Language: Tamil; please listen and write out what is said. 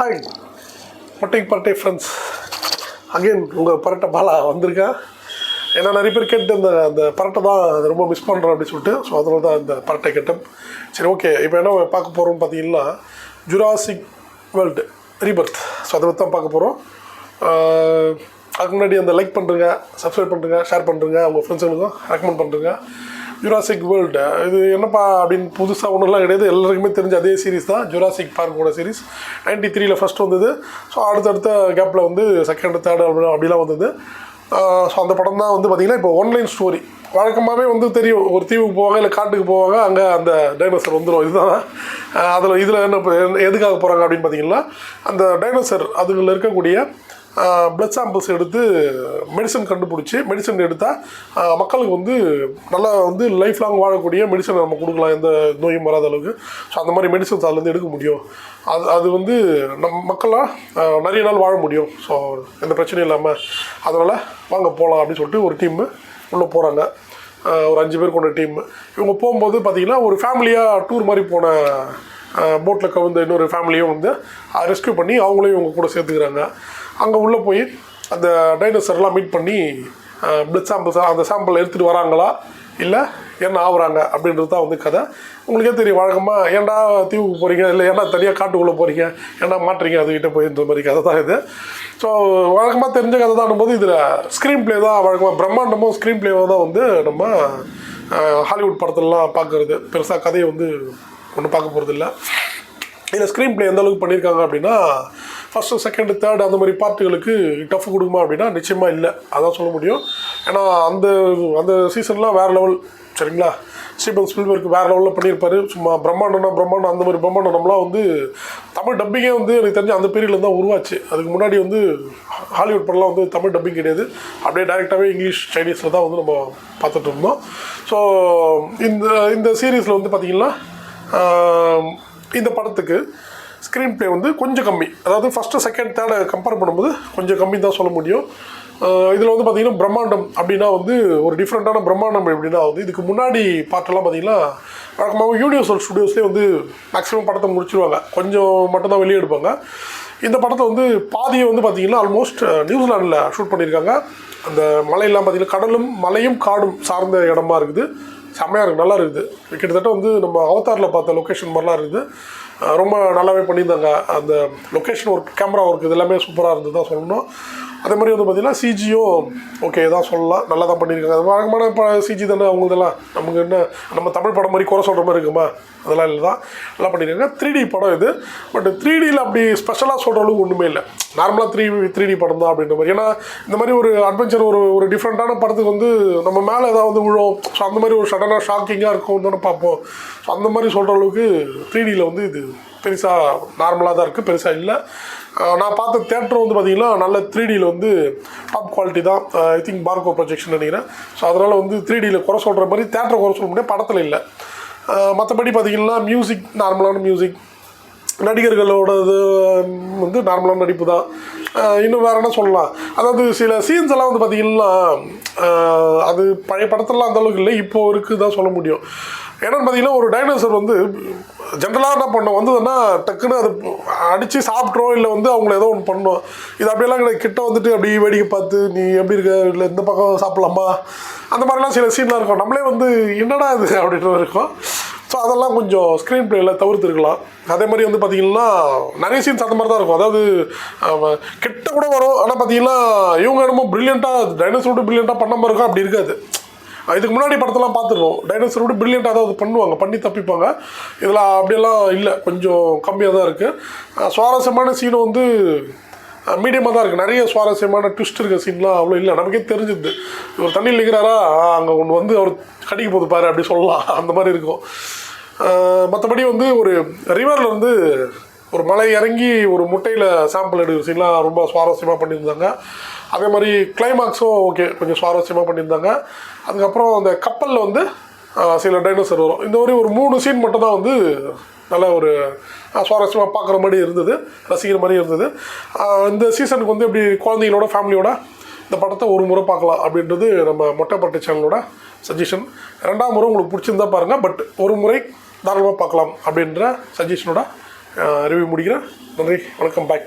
ஹாய் மட்டை பரட்டை ஃப்ரெண்ட்ஸ் அகைன் உங்கள் பரட்டை பாலா வந்திருக்கேன் ஏன்னா நிறைய பேர் கேட்டு அந்த அந்த பரட்டை தான் ரொம்ப மிஸ் பண்ணுறோம் அப்படின்னு சொல்லிட்டு ஸோ அதனால தான் இந்த பரட்டை கேட்டேன். சரி ஓகே இப்போ என்ன பார்க்க போகிறோம்னு பார்த்தீங்கன்னா ஜுராசிக் வேர்ல்டு ரீபர்த் ஸோ அதை பற்றி தான் பார்க்க போகிறோம் அதுக்கு முன்னாடி அந்த லைக் பண்ணுறங்க சப்ஸ்கிரைப் பண்ணுறங்க ஷேர் பண்ணுறங்க உங்கள் ஃப்ரெண்ட்ஸுங்களுக்கும் ரெக்கமெண்ட் பண்ணுறங்க ஜுராசிக் வேர்ல்டு இது என்னப்பா அப்படின்னு புதுசாக ஒன்றுலாம் கிடையாது. எல்லாருக்குமே தெரிஞ்ச அதே சீரிஸ் தான் ஜுராசிக் பார்க்கோட சீரிஸ் நைன்டி த்ரீயில் ஃபஸ்ட் வந்தது. ஸோ அடுத்தடுத்த கேப்பில் வந்து செகண்ட் தேர்ட் அப்படி அப்படிலாம் வந்தது. ஸோ அந்த படம் தான் வந்து பார்த்திங்கன்னா இப்போ ஒன்லைன் ஸ்டோரி வழக்கமாகவே வந்து தெரியும். ஒரு தீவுக்கு போவாங்க இல்லை காட்டுக்கு போவாங்க அங்கே அந்த டைனோசர் வந்துடும் இதுதான். அதில் இதில் என்ன எதுக்காக போகிறாங்க அப்படின்னு பார்த்தீங்கன்னா அந்த டைனோசர் அதுகளில் இருக்கக்கூடிய பிளட் சாம்பிள்ஸ் எடுத்து மெடிசன் கண்டுபிடிச்சி மெடிசன் எடுத்தால் மக்களுக்கு வந்து நல்லா வந்து லைஃப் லாங் வாழக்கூடிய மெடிசன் நம்ம கொடுக்கலாம். எந்த நோயும் வராத அளவுக்கு. ஸோ அந்த மாதிரி மெடிசன்ஸ் அதுலேருந்து எடுக்க முடியும். அது அது வந்து நம் மக்களாக நிறைய நாள் வாழ முடியும். ஸோ எந்த பிரச்சனையும் இல்லாமல் அதனால் வாங்க போகலாம் அப்படின்னு சொல்லிட்டு ஒரு டீம்மு உள்ளே போகிறாங்க ஒரு அஞ்சு பேர் கொண்ட டீம் இவங்க போகும்போது பார்த்திங்கன்னா ஒரு ஃபேமிலியாக டூர் மாதிரி போன போட்டில் கவிழ்ந்த இன்னொரு ஃபேமிலியும் வந்து ரெஸ்க்யூ பண்ணி அவங்களையும் இவங்க கூட சேர்த்துக்கிறாங்க. அங்கே உள்ளே போய் அந்த டைனோசர்லாம் மீட் பண்ணி பிளட் சாம்பிள்ஸ் அந்த சாம்பிள் எடுத்துகிட்டு வராங்களா? இல்லை என்ன ஆகுறாங்க அப்படின்றது தான் வந்து கதை. உங்களுக்கே தெரியும் வழக்கமாக ஏன்டா தீவுக்கு போகிறீங்க இல்லை ஏன்னா தனியாக காட்டுக்குள்ளே போகிறீங்க ஏன்னா மாட்டுறீங்க? அதுக்கிட்ட போயின்ற மாதிரி கதை தான் இது. ஸோ வழக்கமாக தெரிஞ்ச கதை தான் போது இதில் ஸ்க்ரீன் ப்ளே தான் வழக்கமாக பிரம்மாண்டமும் ஸ்க்ரீன் ப்ளேவாக தான் வந்து நம்ம ஹாலிவுட் படத்துலலாம் பார்க்குறது. பெருசாக கதையை வந்து ஒன்றும் பார்க்க போகிறது இல்லை இதில் ஸ்க்ரீன் ப்ளே எந்த அளவுக்கு பண்ணியிருக்காங்க அப்படின்னா ஃபஸ்ட்டு செகண்டு தேர்ட் அந்த மாதிரி பார்ட்டுகளுக்கு டஃப் கொடுக்குமா அப்படின்னா நிச்சயமாக இல்லை. அதான் சொல்ல முடியும். ஏன்னா அந்த அந்த சீசன்லாம் வேறு லெவல் சரிங்களா? ஸ்டீபன் ஸ்பில்பர்க்கு வேறு லெவலில் பண்ணியிருப்பாரு. சும்மா பிரம்மாண்டம்னா பிரம்மாண்டம் அந்த மாதிரி பிரம்மாண்டம் நம்மளாம் வந்து தமிழ் டப்பிங்கே வந்து எனக்கு தெரிஞ்ச அந்த பீரியடில் தான் உருவாச்சு. அதுக்கு முன்னாடி வந்து ஹாலிவுட் படம்லாம் வந்து தமிழ் டப்பிங் கிடையாது. அப்படியே டேரெக்டாகவே இங்கிலீஷ் சைனீஸில் தான் வந்து நம்ம பார்த்துட்டு இருந்தோம். ஸோ இந்த இந்த சீரீஸில் வந்து பார்த்திங்கன்னா இந்த படத்துக்கு ஸ்க்ரீன் ப்ளே வந்து கொஞ்சம் கம்மி. அதாவது ஃபஸ்ட்டு செகண்ட் தேர்டை கம்பேர் பண்ணும்போது கொஞ்சம் கம்மி தான் சொல்ல முடியும். இதில் வந்து பார்த்திங்கன்னா பிரம்மாண்டம் அப்படின்னா வந்து ஒரு டிஃப்ரெண்ட்டான பிரம்மாண்டம் எப்படின்னா வந்து இதுக்கு முன்னாடி பாட்டெல்லாம் பார்த்திங்கன்னா வழக்கமாக யூனிவர்சல் ஸ்டுடியோஸ்லேயே வந்து மேக்ஸிமம் படத்தை முடிச்சிருவாங்க. கொஞ்சம் மட்டும்தான் வெளியே எடுப்பாங்க. இந்த படத்தை வந்து பாதியை வந்து பார்த்திங்கன்னா ஆல்மோஸ்ட் நியூசிலாண்டில் ஷூட் பண்ணியிருக்காங்க. அந்த மலையெல்லாம் பார்த்திங்கன்னா கடலும் மலையும் காடும் சார்ந்த இடமா இருக்குது. செம்மையாக இருக்குது நல்லா இருக்குது. கிட்டத்தட்ட வந்து நம்ம அவதாரில் பார்த்த லொக்கேஷன் மாதிரிலாம் இருக்குது. ரொம்ப நல்லாவே பண்ணியிருந்தாங்க. அந்த லொக்கேஷன் ஒர்க் கேமரா ஒர்க் இது எல்லாமே சூப்பராக இருந்தது தான் சொல்லணும். அதே மாதிரி வந்து பார்த்திங்கன்னா சிஜியும் ஓகே தான் சொல்லலாம். நல்லா தான் பண்ணியிருக்காங்க. அது வழக்கமான இப்போ சிஜி தானே அவங்களதெல்லாம். நமக்கு என்ன நம்ம தமிழ் படம் மாதிரி குறை சொல்கிற மாதிரி இருக்குமா? அதெல்லாம் இல்லை தான் நல்லா பண்ணியிருக்காங்க. த்ரீ டி படம் இது. பட் த்ரீ டியில் அப்படி ஸ்பெஷலாக சொல்கிற அளவுக்கு ஒன்றுமே இல்லை. நார்மலாக த்ரீ த்ரீ டி படம் தான் அப்படின்ற மாதிரி. ஏன்னா இந்த மாதிரி ஒரு அட்வென்ச்சர் ஒரு ஒரு டிஃப்ரெண்ட்டான படத்துக்கு வந்து நம்ம மேலே ஏதாவது விழும். ஸோ அந்த மாதிரி ஒரு சடனாக ஷாக்கிங்காக இருக்கும் தானே பார்ப்போம். ஸோ அந்த மாதிரி சொல்கிற அளவுக்கு த்ரீ டியில் வந்து இது பெருசாக நார்மலாக தான் இருக்குது பெருசாக இல்லை. நான் பார்த்த தேட்டர் வந்து பார்த்திங்கன்னா நல்ல த்ரீ டியில் வந்து டாப் குவாலிட்டி தான். ஐ திங்க் பார்கோ ப்ரொஜெக்ஷன் நினைக்கிறேன். ஸோ அதனால் வந்து த்ரீ டியில் குறை சொல்கிற மாதிரி தேட்டரை குறை சொல்ல முடியாது படத்தில் இல்லை. மற்றபடி பார்த்திங்கன்னா மியூசிக் நார்மலான மியூசிக் நடிகர்களோட இது வந்து நார்மலான நடிப்பு தான். இன்னும் வேறு என்ன சொல்லலாம். அதாவது சில சீன்ஸ் எல்லாம் வந்து பார்த்திங்கன்னா அது பழைய படத்துலலாம் அந்தளவுக்கு இல்லை இப்போ இருக்குது தான் சொல்ல முடியும். என்னென்னு பார்த்தீங்கன்னா ஒரு டைனோசர் வந்து ஜென்ரலாக என்ன பண்ணோம். வந்ததுன்னா டக்குன்னு அது அடித்து சாப்பிட்றோம் இல்லை வந்து அவங்கள ஏதோ ஒன்று பண்ணோம். இது அப்படியெல்லாம் கிடையாது. கிட்ட வந்துட்டு அப்படி வேடிக்கை பார்த்து நீ எப்படி இருக்க? இல்லை இந்த பக்கம் சாப்பிட்லாமா? அந்த மாதிரிலாம் சில சீன்லாம் இருக்கும். நம்மளே வந்து என்னடா இது? அப்படின்ற இருக்கும். ஸோ அதெல்லாம் கொஞ்சம் ஸ்க்ரீன் பிளேயில் தவிர்த்துருக்கலாம். அதே மாதிரி வந்து பார்த்திங்கன்னா நிறைய சீன்ஸ் அந்த மாதிரி தான் இருக்கும். அதாவது கிட்ட கூட வரும். ஆனால் பார்த்தீங்கன்னா இவங்க என்னமோ ப்ரில்லியண்ட்டாக டைனோசரோட ப்ரில்லியண்ட்டாக பண்ண மாதிரி இருக்கும். அப்படி இருக்காது. இதுக்கு முன்னாடி படத்தெல்லாம் பார்த்துருக்கோம். விட ப்ரில்லியண்ட்டாக அதாவது பண்ணுவாங்க பண்ணி தப்பிப்பாங்க. இதில் அப்படியெல்லாம் இல்லை கொஞ்சம் கம்மியாக தான் இருக்குது சுவாரஸ்யமான சீனை வந்து மீடியமாக தான் இருக்குது நிறைய சுவாரஸ்யமான ட்விஸ்ட் இருக்க சீன்லாம் அவ்வளோ இல்லை. நமக்கே தெரிஞ்சுது இவர் தண்ணியில் நிற்கிறாரா? அங்கே ஒன்று வந்து அவர் கடிக்க போது பாரு அப்படி சொல்லலாம். அந்த மாதிரி இருக்கும். மற்றபடி வந்து ஒரு ரிவரில் வந்து ஒரு மலை இறங்கி ஒரு முட்டையில் சாம்பிள் எடுக்கிற சீன்லாம் ரொம்ப சுவாரஸ்யமாக பண்ணியிருந்தாங்க. அதே மாதிரி கிளைமாக்ஸும் ஓகே கொஞ்சம் சுவாரஸ்யமாக பண்ணியிருந்தாங்க. அதுக்கப்புறம் அந்த கப்பலில் வந்து சில டைனோசர் வரும். இந்த மாதிரி ஒரு மூணு சீன் மட்டும் தான் வந்து நல்ல ஒரு சுவாரஸ்யமாக பார்க்குற மாதிரி இருந்தது. ரசிக்கிற மாதிரி இருந்தது. இந்த சீசனுக்கு வந்து இப்படி குழந்தைங்களோட ஃபேமிலியோட இந்த படத்தை ஒரு முறை பார்க்கலாம் அப்படின்றது நம்ம மொட்டைப்பட்டு சேனலோட சஜஷன் ரெண்டாம் முறை உங்களுக்கு பிடிச்சிருந்தா பாருங்கள் பட் ஒரு முறை தாராளமாக பார்க்கலாம் அப்படின்ற சஜஷனோட ரிவ்யூ முடிக்கிறேன். நன்றி வணக்கம் பாய்